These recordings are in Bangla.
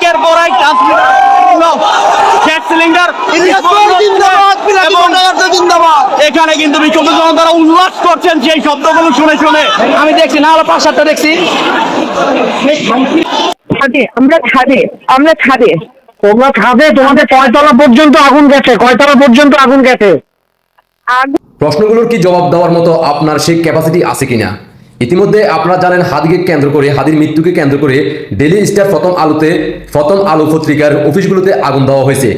একের পর এক গ্যাস সিলিন্ডার এখানে কিন্তু বিক্ষুব্ধ জনতারা উল্লাস করছেন সেই শব্দগুলো শুনে শুনে। আমি দেখছি না হলো পাঁচ সাতটা দেখছি। ছাদে আমরা ছাদে আমরা ছাদে। তোমরা ছাদে তোমাদের কয়তলা পর্যন্ত আগুন গেছে? কয়তলা পর্যন্ত আগুন গেছে? প্রশ্নগুলোর কি জবাব দেওয়ার মতো আপনার সেই ক্যাপাসিটি আছে কিনা? ইতিমধ্যে আপনারা জানেন হাদিকে কেন্দ্র করে হাদির মৃত্যুকে কেন্দ্র করে ডেলি স্টার প্রথম আলোতে, প্রথম আলো পত্রিকার অফিসগুলোতে আগুন দেওয়া হয়েছে।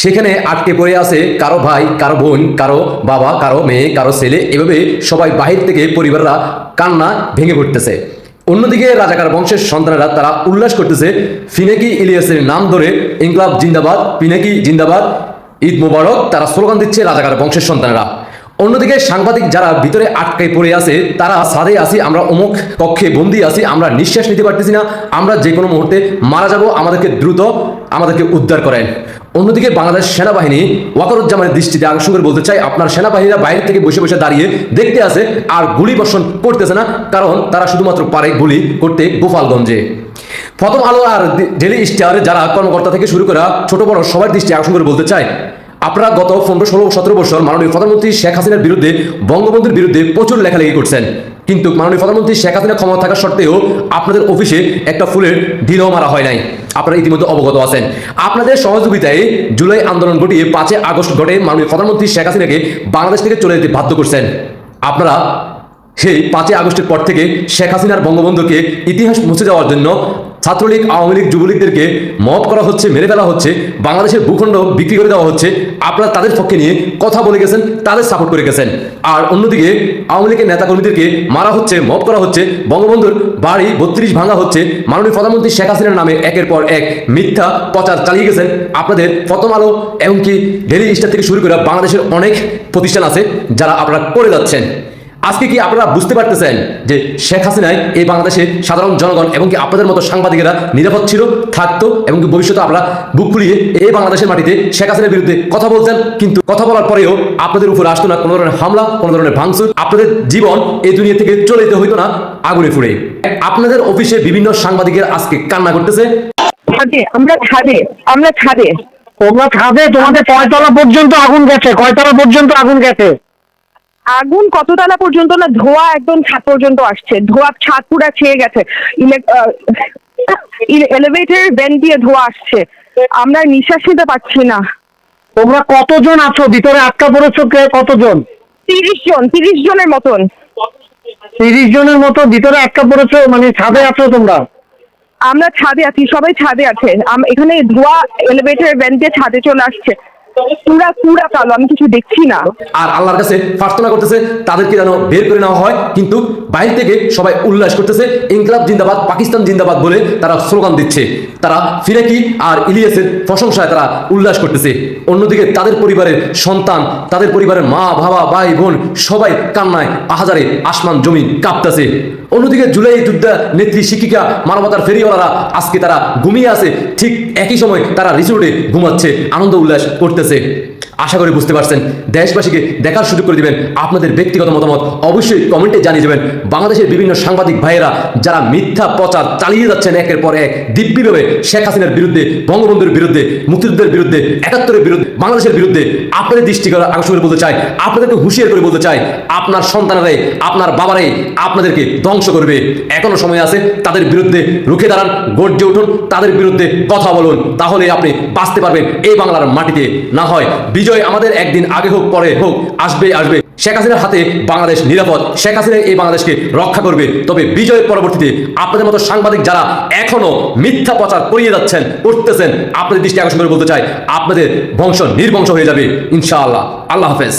সেখানে আটকে পড়ে আছে কারও ভাই, কারও বোন, কারও বাবা, কারও মেয়ে, কারও ছেলে, এভাবে সবাই বাহির থেকে পরিবাররা কান্না ভেঙে পড়তেছে। অন্যদিকে রাজাকার বংশের সন্তানেরা তারা উল্লাস করতেছে, ফিনেকি ইলিয়াসের নাম ধরে ইনকলাব জিন্দাবাদ পিনাকি জিন্দাবাদ, ঈদ মুবারক, তারা স্লোগান দিচ্ছে রাজাকার বংশের সন্তানেরা। অন্যদিকে সাংবাদিক যারা ভিতরে আটকে পড়ে আছে, তারা সাদে আছি, আমরা অমুক কক্ষে বন্দি আছি, আমরা নিঃশ্বাস নিতে পারতেছি না, আমরা যে কোনো মুহূর্তে মারা যাব, আমাদেরকে দ্রুত আমাদেরকে উদ্ধার করেন। অন্যদিকে বাংলাদেশ সেনাবাহিনী ওয়াকারুজ্জামানের দৃষ্টিতে আকর্ষণ করে বলতে চাই, আপনার সেনাবাহিনীরা বাইরে থেকে বসে বসে দাঁড়িয়ে দেখতে আছে, আর গুলি বর্ষণ করতেছে না, কারণ তারা শুধুমাত্র পারে গুলি করতে গোপালগঞ্জে। প্রথম আলো আর ডেলি স্টার যারা কর্মকর্তা থেকে শুরু করা ছোট বড় সবার দৃষ্টি আকর্ষণ করে বলতে চাই আপনারা গত পনেরো, ষোলো, সতেরো বছর মাননীয় প্রধানমন্ত্রী শেখ হাসিনার বিরুদ্ধে, বঙ্গবন্ধুর বিরুদ্ধে প্রচুর লেখালেখি করছেন। কিন্তু মাননীয় প্রধানমন্ত্রী শেখ হাসিনা ক্ষমতা থাকা সত্ত্বেও আপনাদের অফিসে একটা ফুলের ঢিলও মারা হয় নাই। আপনারা ইতিমধ্যে অবগত আছেন। আপনাদের সহযোগিতায় জুলাই আন্দোলন ঘটিয়ে পাঁচই আগস্ট ঘটে মাননীয় প্রধানমন্ত্রী শেখ হাসিনাকে বাংলাদেশ থেকে চলে যেতে বাধ্য করছেন। আপনারা সেই পাঁচই আগস্টের পর থেকে শেখ হাসিনার বঙ্গবন্ধুকে ইতিহাস মুছে যাওয়ার জন্য ছাত্রলীগ, আওয়ামী লীগ, যুবলীগদেরকে মত করা হচ্ছে, মেরে ফেলা হচ্ছে, বাংলাদেশের ভূখণ্ড বিক্রি করে দেওয়া হচ্ছে। আপনারা তাদের পক্ষে নিয়ে কথা বলে গেছেন, তাদের সাপোর্ট করে গেছেন। আর অন্যদিকে, আওয়ামী লীগের নেতাকর্মীদেরকে মারা হচ্ছে মত করা হচ্ছে, বঙ্গবন্ধুর বাড়ি বত্রিশ ভাঙা হচ্ছে। মাননীয় প্রধানমন্ত্রী শেখ হাসিনার নামে একের পর এক মিথ্যা প্রচার চালিয়ে গেছেন। আপনাদের প্রথম আলো, এমনকি ডেলি স্টার থেকে শুরু করে বাংলাদেশের অনেক প্রতিষ্ঠান আছে, যারা আপনারা করে যাচ্ছেন। আজকে কি আপনারা বুঝতে পারতেছেন যে শেখ হাসিনায় এই বাংলাদেশে সাধারণ জনগণ এবং কি আপনাদের মতো সাংবাদিকেরা নিরাপদ ছিল, থাকতো এবং কি ভবিষ্যতে আপনারা বুক খুলিয়ে এই বাংলাদেশের মাটিতে শেখ হাসিনার বিরুদ্ধে কথা বলছেন কিন্তু কথা বলার পরেও আপনাদের উপর আসতো না কোনো ধরনের হামলা, কোনো ধরনের ভাঙচুর। আপনাদের জীবন এই দুনিয়া থেকে চলে যেতে হইতো না আগুনে ফুড়ে। আপনাদের অফিসে বিভিন্ন সাংবাদিকের আজকে কান্না করতেছে। আমরা ছাদে আমরা ছাদে তোমরা ছাদে তোমাদের কয়তলা পর্যন্ত আগুন গেছে, কয়তলা পর্যন্ত আগুন গেছে? আগুন কততলা পর্যন্ত না ধোয়া একদম ছাদ পর্যন্ত আসছে? ধোয়া ছাদ পুরা ছেয়ে গেছে। এলিভেটর ভেন্ট দিয়ে ধোয়া আসছে। আমরা নিঃশ্বাস নিতে পারছি না। তোমরা কতজন আছো? ভিতরে আটকা পড়েছো কতজন? তিরিশ জন তিরিশ জনের মতন। তিরিশ জনের মতো ভিতরে আটকা পড়েছো? মানে ছাদে আছো তোমরা? আমরা ছাদে আছি সবাই ছাদে আছে। এখানে ধোয়া এলিভেটর ভেন্ট দিয়ে ছাদে চলে আসছে। পুরা পুরা কালো আমি কিছু দেখছি না। আর আল্লাহর কাছে প্রার্থনা করতেছে, তাদেরকে যেন বের করে নেওয়া হয়। কিন্তু বাইরে থেকে সবাই উল্লাস করতেছে, ইনকলাব জিন্দাবাদ, পাকিস্তান জিন্দাবাদ বলে তারা স্লোগান দিচ্ছে। তারা আর ইলিয়াসের প্রশংসায় তারা উল্লাস করতেছে। অন্যদিকে তাদের পরিবারের সন্তান, তাদের পরিবারের মা, বাবা, ভাই, বোন, সবাই কান্নায়, আহাজারে আসমান জমি কাঁপতেছে। অন্যদিকে জুলাই যোদ্ধা নেত্রী শিক্ষিকা, মানবতার ফেরিওয়ালারা আজকে তারা ঘুমিয়ে আছে। ঠিক একই সময় তারা রিসোর্টে ঘুমাচ্ছে। আনন্দ উল্লাস করতেছে আশা করি বুঝতে পারছেন। দেশবাসীকে দেখার সুযোগ করে দিবেন আপনাদের ব্যক্তিগত মতামত। অবশ্যই কমেন্টে জানিয়ে দেবেন। বাংলাদেশের বিভিন্ন সাংবাদিক ভাইয়েরা যারা মিথ্যা প্রচার চালিয়ে যাচ্ছেন একের পর এক, দিব্যিভাবে শেখ হাসিনার বিরুদ্ধে, বঙ্গবন্ধুর বিরুদ্ধে, মুক্তিযুদ্ধের বিরুদ্ধে, একাত্তরের বিরুদ্ধে, বাংলাদেশের বিরুদ্ধে আপনাদের দৃষ্টি করে আকর্ষণ করে বলতে চাই, আপনাদেরকে হুঁশিয়ার করে বলতে চাই, আপনার সন্তানেরাই, আপনার বাবারাই আপনাদেরকে ধ্বংস করবে। এখনও সময় আছে, তাদের বিরুদ্ধে রুখে দাঁড়ান, গর্জে উঠুন, তাদের বিরুদ্ধে কথা বলুন তাহলে আপনি বাঁচতে পারবেন এই বাংলার মাটিতে। না হয় বিজয় আমাদের একদিন আগে হোক, পরে হোক, আসবে আসবে। শেখ হাসিনার হাতে বাংলাদেশ নিরাপদ। শেখ হাসিনা এই বাংলাদেশকে রক্ষা করবে। তবে বিজয়ের পরবর্তীতে আপনাদের মতো সাংবাদিক যারা এখনও মিথ্যা প্রচার করিয়ে যাচ্ছেন করতেছেন আপনাদের দৃষ্টি আকর্ষণ করে বলতে চাই, আপনাদের বংশ নির্বংশ হয়ে যাবে। ইনশাআল্লাহ। আল্লাহ হাফেজ।